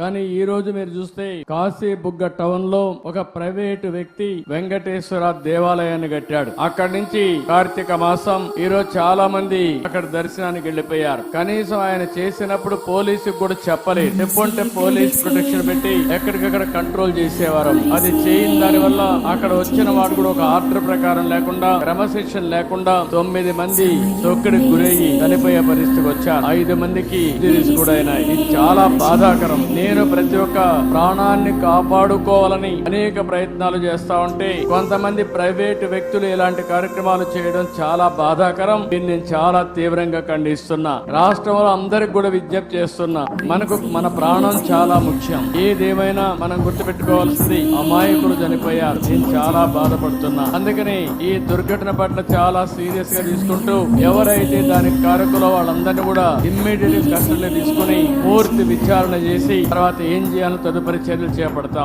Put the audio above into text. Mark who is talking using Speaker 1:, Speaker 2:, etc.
Speaker 1: కానీ ఈ రోజు మీరు చూస్తే కాశీ బుగ్గ టౌన్లో ఒక ప్రైవేటు వ్యక్తి వెంకటేశ్వర దేవాలయాన్ని కట్టాడు. అక్కడి నుంచి కార్తీక మాసం ఈ రోజు చాలా మంది అక్కడ దర్శనానికి వెళ్ళిపోయారు. కనీసం ఆయన చేసినప్పుడు పోలీసు కూడా చెప్పలేదు. చెప్పుంటే పోలీస్ ప్రొటెక్షన్ పెట్టి ఎక్కడికక్కడ కంట్రోల్ చేసేవారు. అది చేయని దాని వల్ల అక్కడ వచ్చిన వాడు కూడా ఒక ఆర్డర్ ప్రకారం లేకుండా క్రమశిక్షణ లేకుండా తొమ్మిది మంది తొక్కిడికి గురయ్యి చనిపోయే పరిస్థితికి వచ్చారు. ఐదు మందికి ఇంజరీస్ కూడా అయినాయి. ఇది చాలా బాధాకరం. నేను ప్రతి ఒక్క ప్రాణాన్ని కాపాడుకోవాలని అనేక ప్రయత్నాలు చేస్తా ఉంటే కొంతమంది ప్రైవేట్ వ్యక్తులు ఇలాంటి కార్యక్రమాలు చేయడం చాలా బాధాకరం. దీన్ని నేను చాలా తీవ్రంగా ఖండిస్తున్నా. రాష్ట్రంలో అందరికి కూడా విజ్ఞప్తి చేస్తున్నా. మనకు మన ప్రాణం చాలా ముఖ్యం. ఏదేమైనా మనం గుర్తుపెట్టుకోవాల్సింది అమాయకులు చనిపోయారు. నేను చాలా బాధపడుతున్నా. అందుకని ఈ దుర్ఘటన పట్ల చాలా సీరియస్గా తీసుకుంటూ ఎవరైతే దానికి కారకులో వాళ్ళందరినీ కూడా ఇమ్మీడియట్ కస్టడీలో తీసుకుని పూర్తి విచారణ చేసి తర్వాత ఏం చేయాలో తదుపరి చర్యలు చేపడతాం.